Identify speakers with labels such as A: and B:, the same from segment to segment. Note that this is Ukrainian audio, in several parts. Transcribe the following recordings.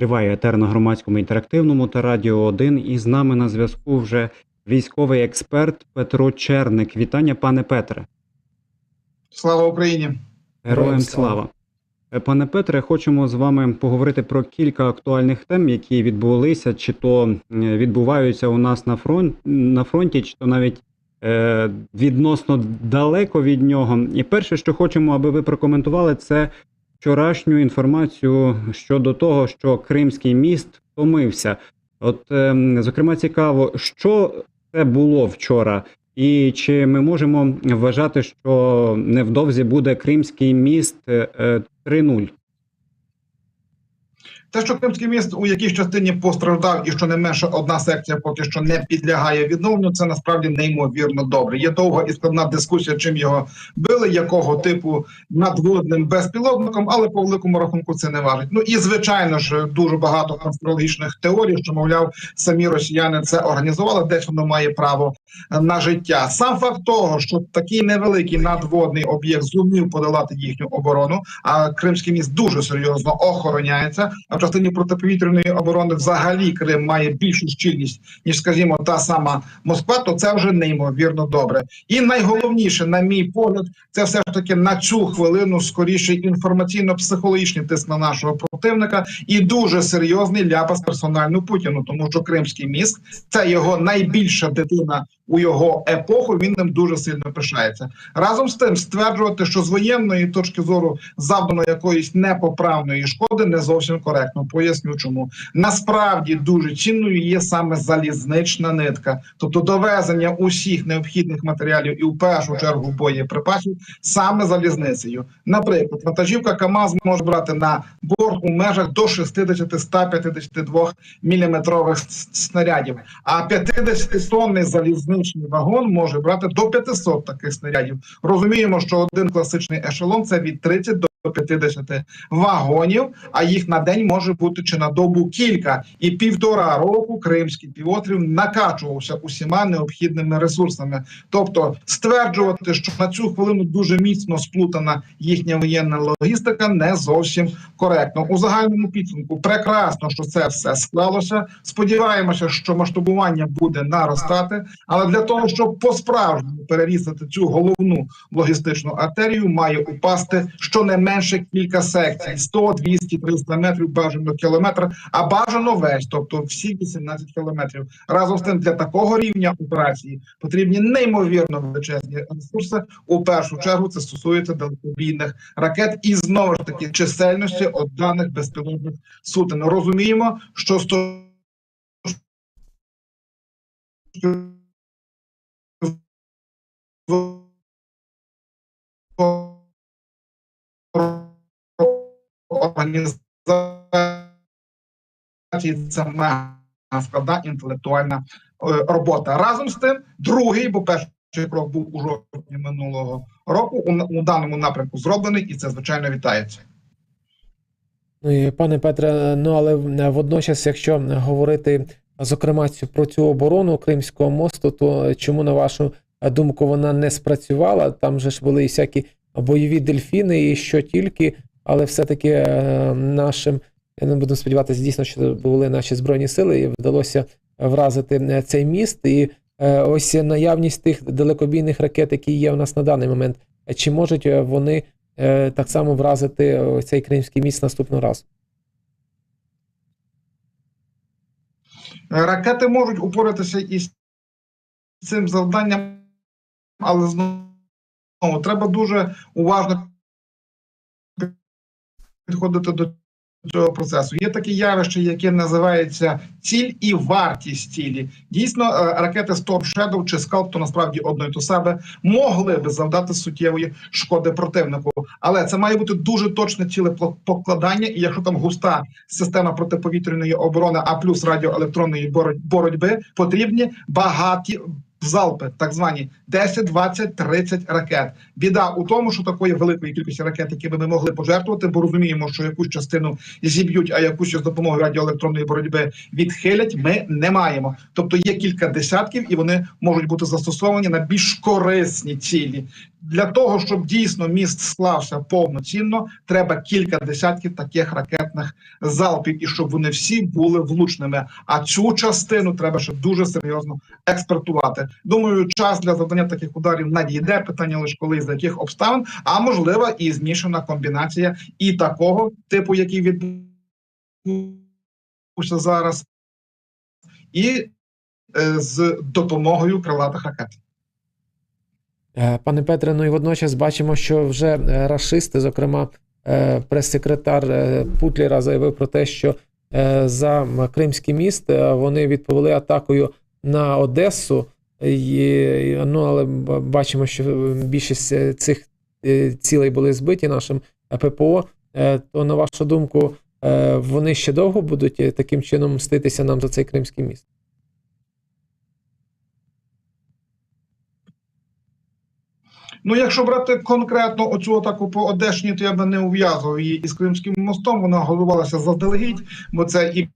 A: Триває етер на громадському інтерактивному та Радіо 1. І з нами на зв'язку вже військовий експерт Петро Черник. Вітання, пане Петре.
B: Слава Україні!
A: Героям слава. Е, Пане Петре, хочемо з вами поговорити про кілька актуальних тем, які відбулися, чи то відбуваються у нас на фронт на фронті, чи то навіть е, відносно далеко від нього. І перше, що хочемо, аби ви прокоментували, це вчорашню інформацію щодо того, що Кримський міст втомився. От, е, зокрема, цікаво, що це було вчора, і чи ми можемо вважати, що невдовзі буде Кримський міст е, е, 3.0?
B: Те, що Кримський міст у якійсь частині постраждав, і що не менше одна секція поки що не підлягає відновленню, це насправді неймовірно добре. Є довга і складна дискусія, чим його били, якого типу надводним безпілотником, але по великому рахунку це не важить. Ну і звичайно ж дуже багато конспірологічних теорій, що мовляв, самі росіяни це організували, десь воно має право на життя. Сам факт того, що такий невеликий надводний об'єкт зумів подолати їхню оборону, а Кримський міст дуже серйозно охороняється. Частині протиповітряної оборони взагалі Крим має більшу щільність ніж, скажімо, та сама Москва. То це вже неймовірно добре. І найголовніше, на мій погляд, це все ж таки на цю хвилину скоріше інформаційно-психологічний тиск на нашого противника і дуже серйозний ляпас персональну Путіну, тому що Кримський міст це його найбільша дитина у його епоху. Він ним дуже сильно пишається. Разом з тим стверджувати, що з воєнної точки зору завдано якоїсь непоправної шкоди, не зовсім коректно. Поясню, чому насправді дуже цінною є саме залізнична нитка, тобто довезення усіх необхідних матеріалів і в першу чергу боєприпасів саме залізницею. Наприклад, вантажівка КАМАЗ може брати на борт у межах до 60-152 міліметрових снарядів, а 50-тонний залізничний вагон може брати до 500 таких снарядів. Розуміємо, що один класичний ешелон це від 30 до 50 вагонів, а їх на день може бути чи на добу кілька. І півтора року Кримський півострів накачувався усіма необхідними ресурсами. Тобто стверджувати, що на цю хвилину дуже міцно сплутана їхня воєнна логістика, не зовсім коректно. У загальному підсумку прекрасно, що це все склалося. Сподіваємося, що масштабування буде наростати, але для того, щоб по-справжньому перерізати цю головну логістичну артерію, має упасти щонайменше кілька секцій: 100, 200, 300 метрів, бажано кілометр, а бажано весь, тобто всі 18 кілометрів. Разом з тим для такого рівня операції потрібні неймовірно величезні ресурси. У першу чергу це стосується далекобійних ракет і знову ж таки чисельності от даних безпілотних сутен. Розуміємо, що сто організації це мега інтелектуальна е, робота. Разом з тим, другий, бо перший крок був у жовтні минулого року. У, даному напрямку зроблений, і це звичайно вітається.
C: Ну пане Петре, ну але водночас, якщо говорити зокрема про цю оборону Кримського мосту, то чому на вашу думку вона не спрацювала? Там же ж були і всякі бойові дельфіни, і що тільки, але все-таки е, нашим, не буду сподіватися, дійсно, що були наші збройні сили, і вдалося вразити е, цей міст. І е, ось наявність тих далекобійних ракет, які є у нас на даний момент, чи можуть вони так само вразити цей Кримський міст наступного разу?
B: Ракети можуть упоратися із цим завданням, але знову треба дуже уважно підходити до цього процесу. Є таке явище, яке називається ціль і вартість цілі. Дійсно, е, ракети Storm Shadow чи Scalp, то насправді одно і то себе могли би завдати суттєвої шкоди противнику, але це має бути дуже точне ціле покладання. І якщо там густа система протиповітряної оборони, а плюс радіоелектронної боро- боротьби, потрібні багаті залпи, так звані 10, 20, 30 ракет. Біда у тому, що такої великої кількості ракет, які би ми могли пожертвувати, бо розуміємо, що якусь частину зіб'ють, а якусь з допомогою радіоелектронної боротьби відхилять. Ми не маємо. Тобто є кілька десятків, і вони можуть бути застосовані на більш корисні цілі. Для того щоб дійсно міст склався повноцінно, треба кілька десятків таких ракетних залпів, і щоб вони всі були влучними. А цю частину треба ще дуже серйозно експертувати. Думаю, час для завдання таких ударів надійде. Питання лише коли за яких обставин, а можливо, і змішана комбінація і такого типу, який відбувся зараз, і е, з допомогою крилатих ракет.
C: Е, Пане Петре, ну і водночас бачимо, що вже е, рашисти, зокрема, прес-секретар Путлера заявив про те, що за Кримський міст вони відповіли атакою на Одесу. І, ну, але бачимо, що більшість е, цих е, цілей були збиті нашим е, ППО. Е, То, на вашу думку, е, вони ще довго будуть е, таким чином мститися нам за цей Кримський міст?
B: Ну, якщо брати конкретно оцю атаку по Одещині, то я би не ув'язував її із Кримським мостом. Вона готувалася заздалегідь, бо це і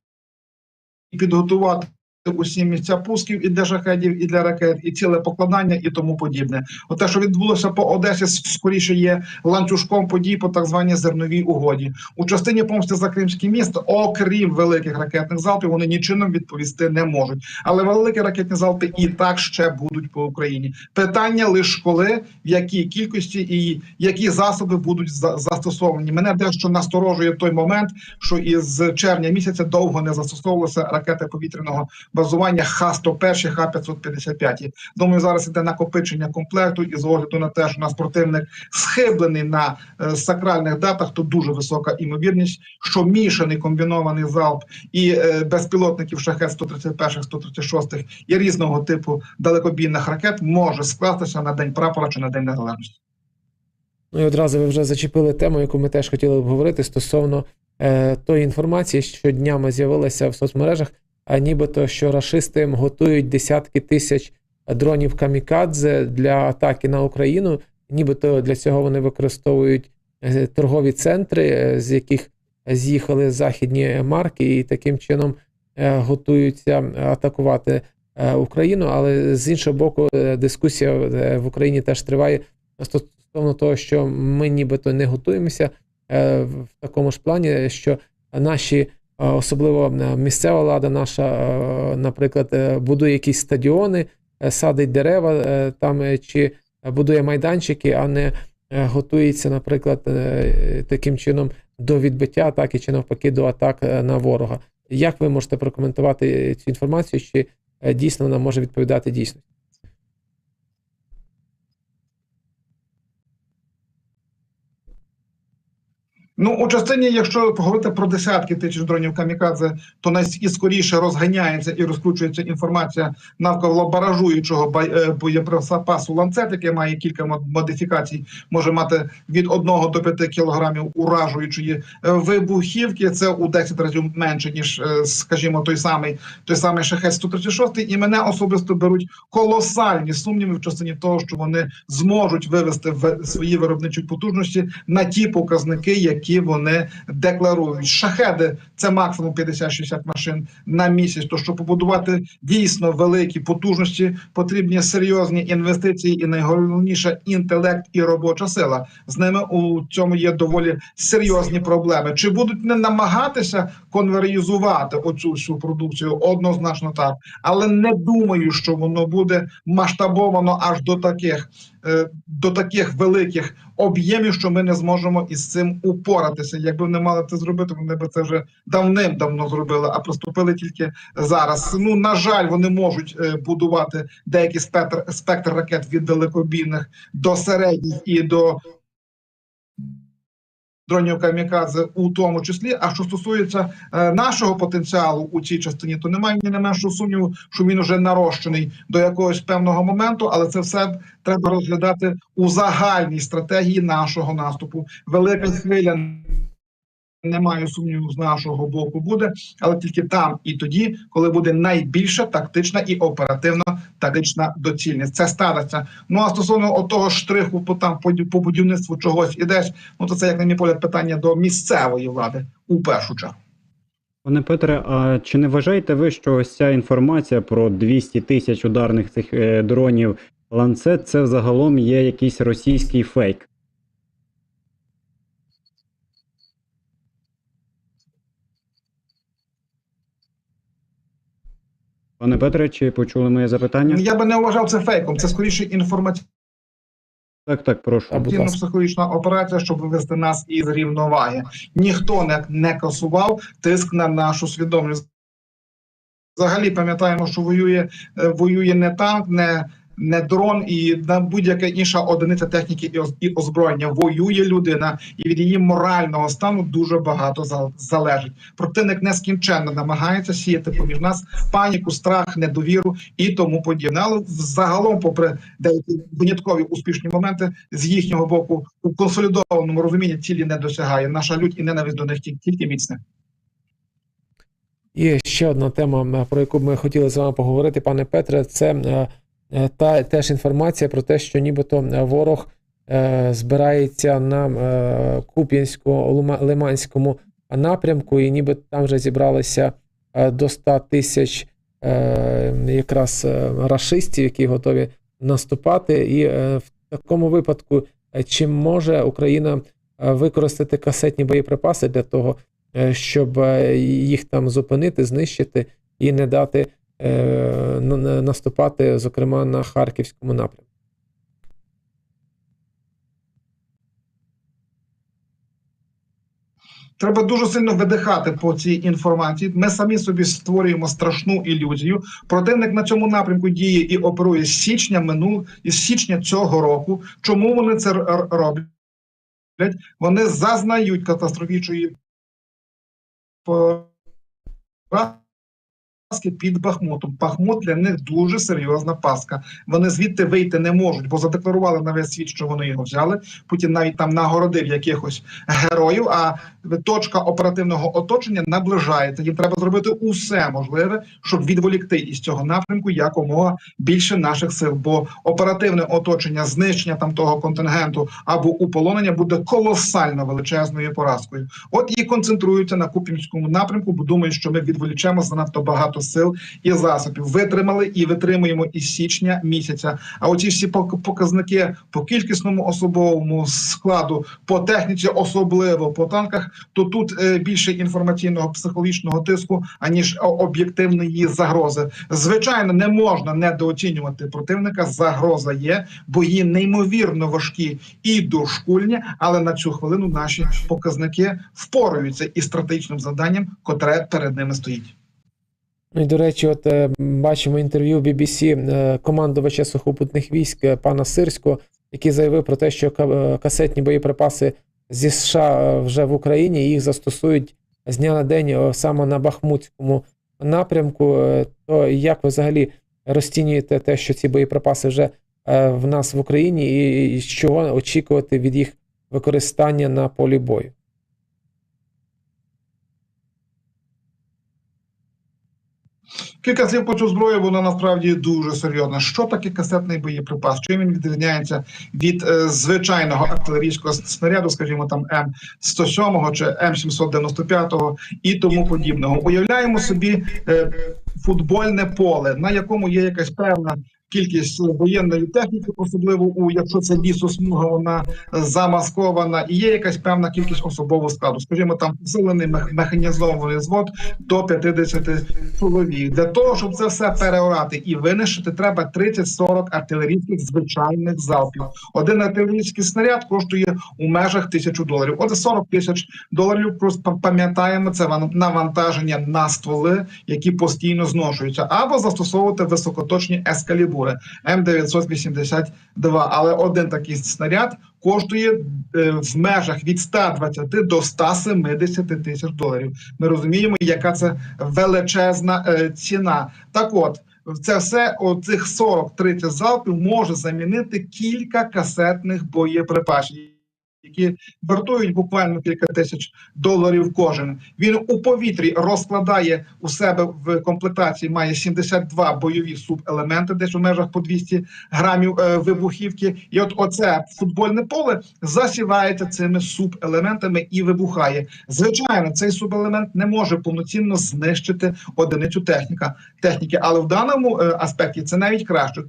B: підготувати усі місця пусків і для шахедів, і для ракет, і ціле покладання, і тому подібне. От те, що відбулося по Одесі, скоріше є ланцюжком подій по так званій зерновій угоді. У частині помсти за Кримський міст, окрім великих ракетних залпів, вони нічим відповісти не можуть. Але великі ракетні залпи і так ще будуть по Україні. Питання лише коли, в якій кількості і які засоби будуть за- застосовані. Мене дещо насторожує той момент, що із червня місяця довго не застосовувалися ракети повітряного базування Х-101, Х-555. Думаю, зараз іде накопичення комплекту, і з огляду на те, що наш противник схиблений на е, сакральних датах, то дуже висока імовірність, що мішаний комбінований залп і е, безпілотників шахет 131, 136 і різного типу далекобійних ракет може скластися на день прапора чи на день незалежності.
C: Ну і одразу ви вже зачепили тему, яку ми теж хотіли обговорити стосовно е, тої інформації, що днями з'явилася в соцмережах, нібито що рашисти готують десятки тисяч дронів камікадзе для атаки на Україну. Нібито для цього вони використовують е, торгові центри, е, з яких з'їхали західні марки, і таким чином е, готуються атакувати Україну. Але з іншого боку, дискусія в Україні теж триває стосовно того, що ми нібито не готуємося в такому ж плані, що наші, особливо місцева влада наша, е, наприклад, е, будує якісь стадіони, е, садить дерева там чи будує майданчики, а не готується, наприклад, таким чином до відбиття атаки чи навпаки до атак на ворога. Як ви можете прокоментувати цю інформацію? Чи дійсно вона може відповідати дійсності?
B: Ну, у частині, якщо говорити про десятки тисяч дронів камікадзе, то найскоріше розганяється і розкручується інформація навколо баражуючого е, боєприпасу ланцет, яке має кілька модифікацій, може мати від 1 до 5 кілограмів уражуючої е, вибухівки. Це у 10 разів менше ніж, е, скажімо, той самий той самий шахет 136 І мене особисто беруть колосальні сумніви в частині того, що вони зможуть вивести в свої виробничі потужності на ті показники, які вони декларують. Шахеди це максимум 50-60 машин на місяць. То щоб побудувати дійсно великі потужності, потрібні серйозні інвестиції, і найголовніше інтелект і робоча сила. З ними у цьому є доволі серйозні проблеми. Чи будуть не намагатися конверізувати оцю всю продукцію? Однозначно так, але не думаю, що воно буде масштабовано аж до таких е, до таких великих об'ємів, що ми не зможемо із цим упоратися. Якби вони мали це зробити, вони би це вже давним-давно зробили, а приступили тільки зараз. Ну на жаль, вони можуть е, будувати деякий спектр спектр ракет від далекобійних до середніх і до. Дронів камікадзе у тому числі. А що стосується е, нашого потенціалу у цій частині, то немає ні не меншого сумніву, що він уже нарощений до якогось певного моменту, але це все треба розглядати у загальній стратегії нашого наступу. Велика хвиля не маю сумніву з нашого боку буде, але тільки там і тоді, коли буде найбільша тактична і оперативна тактична доцільність. Це станеться. Ну а стосовно того штриху по там по, будівництву чогось ідеш, ну то це як на мій погляд питання до місцевої влади у першу чергу.
A: Пане Петре, а чи не вважаєте ви, що ось ця інформація про 200 тисяч ударних цих е, дронів ланцет це взагалом є якийсь російський фейк? Пане Петре, чи почули моє запитання?
B: Я би не вважав це фейком. Це скоріше інформаційна
A: Так, так, прошу.
B: Психологічна операція, щоб вивести нас із рівноваги. Ніхто не, не касував тиск на нашу свідомість. Взагалі пам'ятаємо, що воює, е, воює не танк, не, не дрон і на будь-яка інша одиниця техніки і озброєння. Воює людина, і від її морального стану дуже багато залежить. Противник нескінченно намагається сіяти поміж нас паніку, страх, недовіру і тому подібне. Але загалом, попри деякі виняткові успішні моменти, з їхнього боку у консолідованому розумінні цілі не досягає. Наша лють і ненависть до них тільки, міцне.
C: І ще одна тема, про яку ми хотіли з вами поговорити, пане Петре, це е, та теж інформація про те, що нібито е, ворог е, збирається на е, Куп'янсько-Лиманському напрямку, і ніби там вже зібралися е, до 100 тисяч е, якраз е, рашистів, які готові наступати. І е, в такому випадку, е, чи може Україна е, використати касетні боєприпаси для того, е, щоб е, їх там зупинити, знищити і не дати е, наступати, зокрема, на харківському напрямку.
B: Треба дуже сильно видихати по цій інформації. Ми самі собі створюємо страшну ілюзію. Противник на цьому напрямку діє і оперує з січня минул із січня цього року. Чому вони це роблять? Вони зазнають катастрофічної поразки під Бахмутом. Бахмут для них дуже серйозна паска. Вони звідти вийти не можуть, бо задекларували на весь світ, що вони його взяли. Путін навіть там нагородив якихось героїв. А точка оперативного оточення наближається. Їм треба зробити усе можливе, щоб відволікти із цього напрямку якомога більше наших сил. Бо оперативне оточення, знищення там того контингенту або уполонення буде колосально величезною поразкою. От і концентруються на Куп'янському напрямку, бо думають, що ми відволічемо занадто багато сил і засобів. Витримали і витримуємо із січня місяця. А оці всі пок- показники по кількісному особовому складу, по техніці, особливо по танках, то тут е, більше інформаційного психологічного тиску, аніж об'єктивної загрози. Звичайно, не можна недооцінювати противника. Загроза є, бої неймовірно важкі і дошкульні, але на цю хвилину наші показники впораються із стратегічним завданням, котре перед ними стоїть.
C: Ну і до речі, от е, бачимо інтерв'ю BBC е, командувача сухопутних військ е, пана Сирського, який заявив про те, що ка- касетні боєприпаси зі США вже в Україні їх застосують з дня на день саме на Бахмутському напрямку. То як ви взагалі розцінюєте те, що ці боєприпаси вже в нас в Україні, і чого очікувати від їх використання на полі бою?
B: Кілька слів по цю зброю, вона насправді дуже серйозна. Що таке касетний боєприпас? Чим він відрізняється від е, звичайного артилерійського снаряду, скажімо, там М107 чи М795 і тому подібного? Уявляємо собі е, футбольне поле, на якому є якась певна кількість воєнної техніки, особливо у якщо це лісосмуга, вона замаскована, і є якась певна кількість особового складу. Скажімо, там посилений механізований звод до 50 чоловік. Для того, щоб це все переорати і винищити, треба 30-40 артилерійських звичайних залпів. Один артилерійський снаряд коштує у межах тисячу доларів. Оце 40 тисяч доларів. Просто пам'ятаємо це навантаження на стволи, які постійно зношуються, або застосовувати високоточні ескалібури М982. Але один такий снаряд коштує е, в межах від 120 до 170 тисяч доларів. Ми розуміємо, яка це величезна е, ціна. Так от. Це все оцих 40-30 залпів може замінити кілька касетних боєприпасів. Які вартують буквально кілька тисяч доларів кожен. Він у повітрі розкладає у себе в комплектації, має 72 бойові субелементи, десь у межах по 200 грамів е, вибухівки. І от оце футбольне поле засівається цими субелементами і вибухає. Звичайно, цей субелемент не може повноцінно знищити одиницю техніка техніки, але в даному е, аспекті це навіть краще.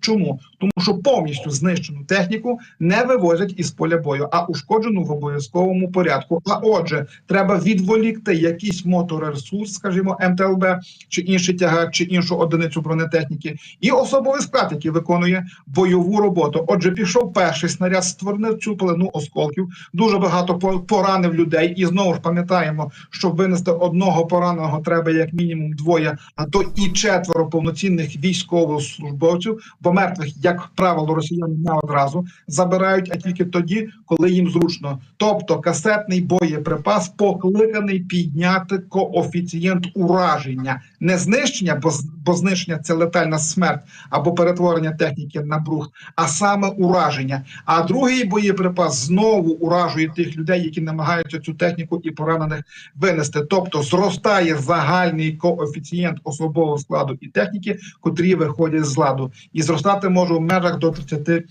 B: Чому? Тому що повністю знищену техніку не вивозять із поля бою, а ушкоджену в обов'язковому порядку. А отже, треба відволікти якийсь моторесурс, скажімо, МТЛБ чи інший тягач, чи іншу одиницю бронетехніки, і особовий склад, який виконує бойову роботу. Отже, пішов перший снаряд, створив цю пелену осколків. Дуже багато по- поранив людей. І знову ж пам'ятаємо, щоб винести одного пораненого, треба як мінімум двоє, а то і четверо повноцінних військовослужбовців, бо мертвих, як правило, росіяни не одразу забирають, а тільки тоді, коли їм зручно. Тобто касетний боєприпас покликаний підняти коефіцієнт ураження, не знищення, бо, бо знищення це летальна смерть або перетворення техніки на брухт, а саме ураження. А другий боєприпас знову уражує тих людей, які намагаються цю техніку і поранених винести. Тобто зростає загальний коефіцієнт особового складу і техніки, котрі виходять з ладу, і зростати може в межах до 30%.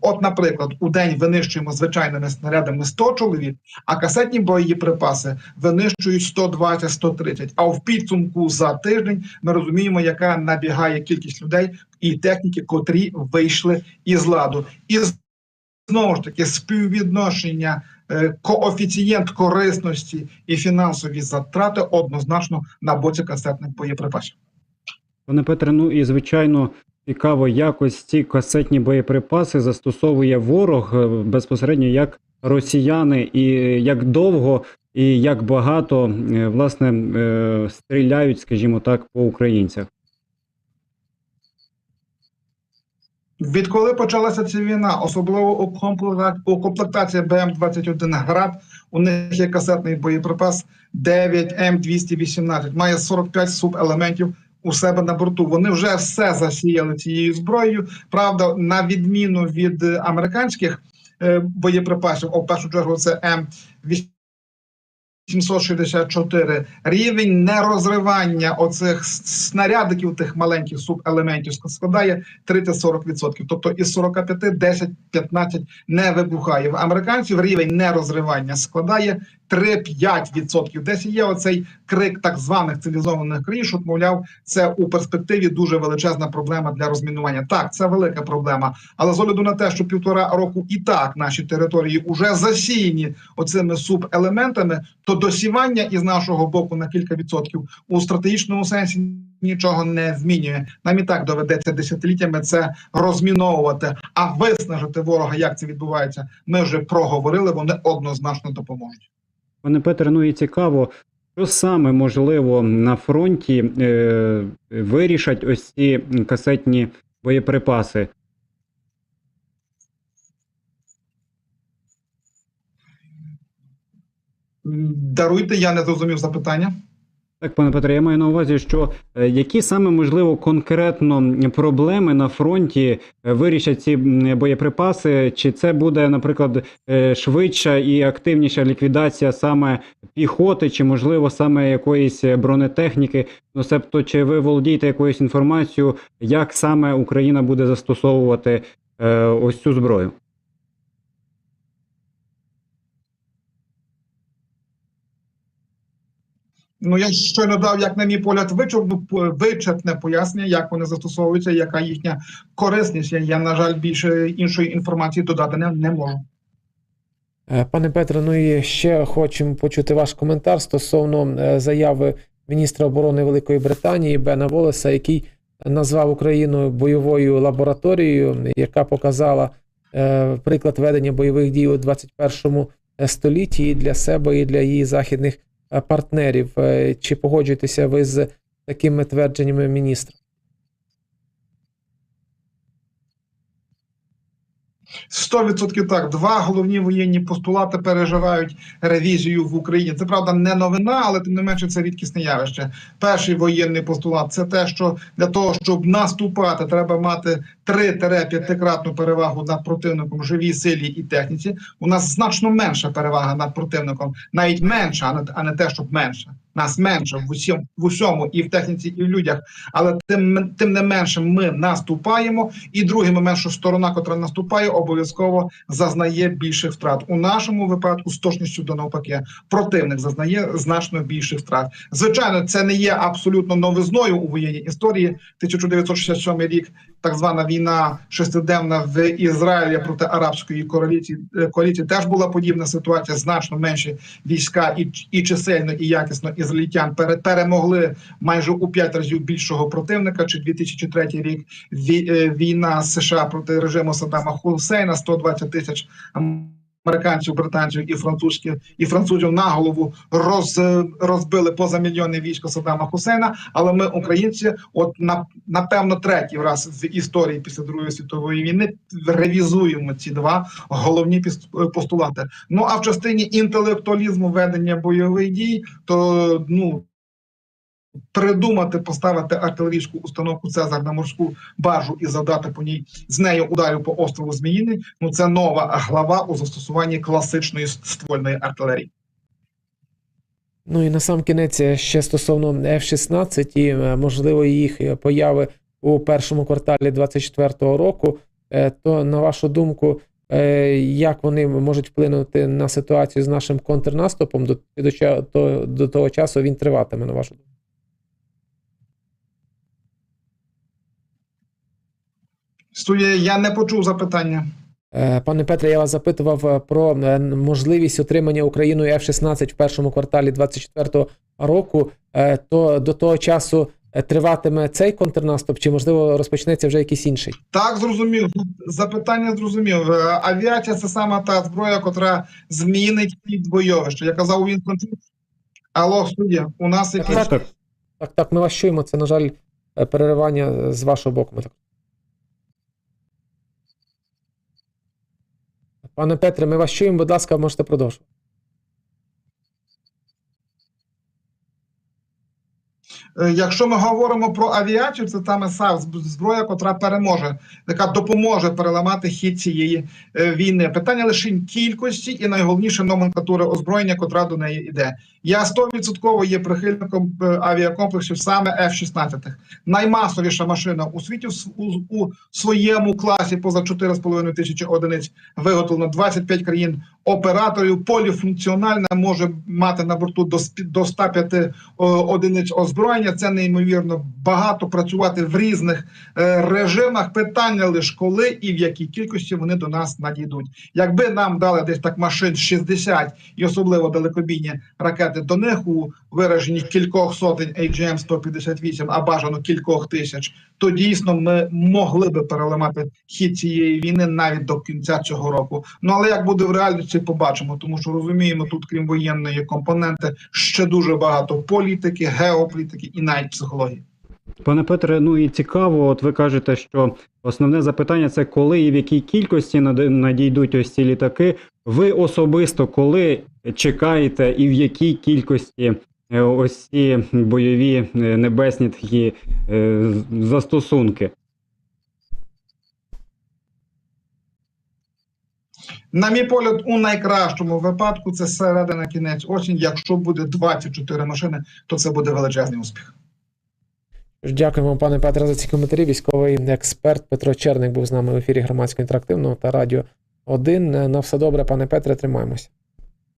B: От, наприклад, у день винищуємо звичайними снарядами 100 чоловік, а касетні боєприпаси винищують 120-130. А в підсумку за тиждень ми розуміємо, яка набігає кількість людей і техніки, котрі вийшли із ладу. І знову ж таки співвідношення е, коефіцієнт корисності і фінансові затрати однозначно на боці касетних боєприпасів.
A: Пане Петре, ну і звичайно цікаво, як ось ці касетні боєприпаси застосовує ворог е, безпосередньо як росіяни, і як довго і як багато е, власне е, стріляють, скажімо так, по українцях.
B: Відколи почалася ця війна, особливо у комплекта- у комплектації БМ-21 «Град», у них є касетний боєприпас 9 М218, має 45 субелементів у себе на борту. Вони вже все засіяли цією зброєю. Правда, на відміну від американських е, боєприпасів, а в першу чергу це М 764 рівень нерозривання оцих снарядиків, тих маленьких субелементів складає 30-40%. Тобто із 45 10-15 не вибухає. В американців рівень нерозривання складає 3-5%. Десь є оцей крик так званих цивілізованих країн, що мовляв, це у перспективі дуже величезна проблема для розмінування. Так, це велика проблема. Але з огляду на те, що півтора року і так наші території вже засіяні оцими субелементами, то досівання із нашого боку на кілька відсотків у стратегічному сенсі нічого не змінює. Нам і так доведеться десятиліттями це розміновувати. А виснажити ворога, як це відбувається, ми вже проговорили. Вони однозначно допоможуть.
A: Пане Петре, ну і цікаво, що саме можливо на фронті е, вирішать ось ці касетні боєприпаси.
B: Даруйте, я не зрозумів запитання.
A: Так, пане Петре, я маю на увазі, що е, які саме можливо конкретно проблеми на фронті е, вирішать ці боєприпаси? Чи це буде, наприклад, е, швидша і активніша ліквідація саме піхоти, чи можливо саме якоїсь бронетехніки? Ну, себто, чи ви володієте якоюсь інформацією, як саме Україна буде застосовувати ось цю зброю?
B: Ну я щойно дав, як на мій погляд, вичерпну вичерпне пояснення, як вони застосовуються, яка їхня корисність. Я, на жаль, більше іншої інформації додати не, не можу.
C: Е, Пане Петре, ну і ще хочемо почути ваш коментар стосовно е, заяви міністра оборони Великої Британії Бена Волеса, який назвав Україну бойовою лабораторією, яка показала е, приклад ведення бойових дій у 21 столітті і для себе, і для її західних партнерів. Е, Чи погоджуєтеся ви з такими твердженнями міністра?
B: 100% так. Два головні воєнні постулати переживають ревізію в Україні. Це правда не новина, але тим не менше це рідкісне явище. Перший воєнний постулат це те, що для того, щоб наступати, треба мати 3-5-кратну перевагу над противником живій силі і техніці. У нас значно менша перевага над противником, навіть менша, а не, те, щоб менше. Нас менше в усьому, в усьому і в техніці, і в людях. Але тим, тим не менше ми наступаємо. І другий момент, що сторона, котра наступає, обов'язково зазнає більших втрат. У нашому випадку з точністю до навпаки, противник зазнає значно більших втрат. Звичайно, це не є абсолютно новизною у воєнній історії. 1967 рік, так звана війна шестиденна в Ізраїлі проти арабської коаліції, е, коаліції теж була подібна ситуація. Значно менше війська і, і чисельно, і якісно ізраїльтян перемогли майже у п'ять разів більшого противника. Чи 2003 рік е, війна США проти режиму Саддама Хусейна 120 тисяч американців, британців і французьких і французів на голову роз, розбили позамільйонне військо Саддама Хусейна. Але ми, українці, от на напевно третій раз в історії після Другої світової війни ревізуємо ці два головні постулати. Ну а в частині інтелектуалізму ведення бойових дій, то ну. Придумати, поставити артилерійську установку Цезар на морську баржу і завдати по ній з нею ударів по острову Зміїний. Ну це нова глава у застосуванні класичної ствольної артилерії.
C: Ну і на сам кінець е, ще стосовно F-16 і е, можливо їх е, появи у першому кварталі 2024 року, то на вашу думку, як вони можуть вплинути на ситуацію з нашим контрнаступом до, до, до того часу він триватиме, на вашу думку?
B: Студія, я не почув запитання.
C: Е, Пане Петре, я вас запитував е, про е, можливість отримання Україною F-16 в першому кварталі 2024 року. То до того часу триватиме цей контрнаступ, чи можливо розпочнеться вже якийсь інший?
B: Так, зрозумів. Запитання зрозумів. Авіація це саме та зброя, котра змінить хід бойовища. Я казав у Вінкон. Алло, студія, у нас якісь
C: Так.
A: Так,
C: Так, ми вас чуємо. Це, на жаль, переривання з вашого боку. Ми так- Пане Петре, ми вас чуємо, будь ласка, можете продовжувати.
B: Якщо ми говоримо про авіацію, це саме САВ зброя, котра переможе, яка допоможе переламати хід цієї е, війни. Питання лише кількості і найголовніше номенклатури озброєння, котра до неї йде. Я 100% є прихильником е, авіакомплексів саме F-16. Наймасовіша машина у світі у своєму класі поза 4,5 тисячі одиниць виготовлено 25 країн операторів. Поліфункціональна може мати на борту до до 105 о, одиниць озброєння. Це неймовірно багато працювати в різних е, режимах. Питання лише коли і в якій кількості вони до нас надійдуть. Якби нам дали десь так машин 60 і особливо далекобійні ракети до них у вираженні кількох сотень AGM-158, а бажано кількох тисяч, то дійсно ми могли би переламати хід цієї війни навіть до кінця цього року. Ну але як буде в реальності, побачимо, тому що розуміємо, тут крім воєнної компоненти ще дуже багато політики, геополітики і навіть психології.
A: Пане Петре, ну і цікаво, от ви кажете, що основне запитання це коли і в якій кількості надійдуть ось ці літаки. Ви особисто коли чекаєте і в якій кількості ось ці бойові е, небесні такі е, застосунки?
B: На мій погляд, у найкращому випадку це середина кінець осінь. Якщо буде 24 машини, то це буде величезний успіх.
C: Дякуємо пане Петре, за ці коментарі. Військовий експерт Петро Черник був з нами в ефірі громадського інтерактивного та радіо 1. На все добре, пане Петре, тримаємося.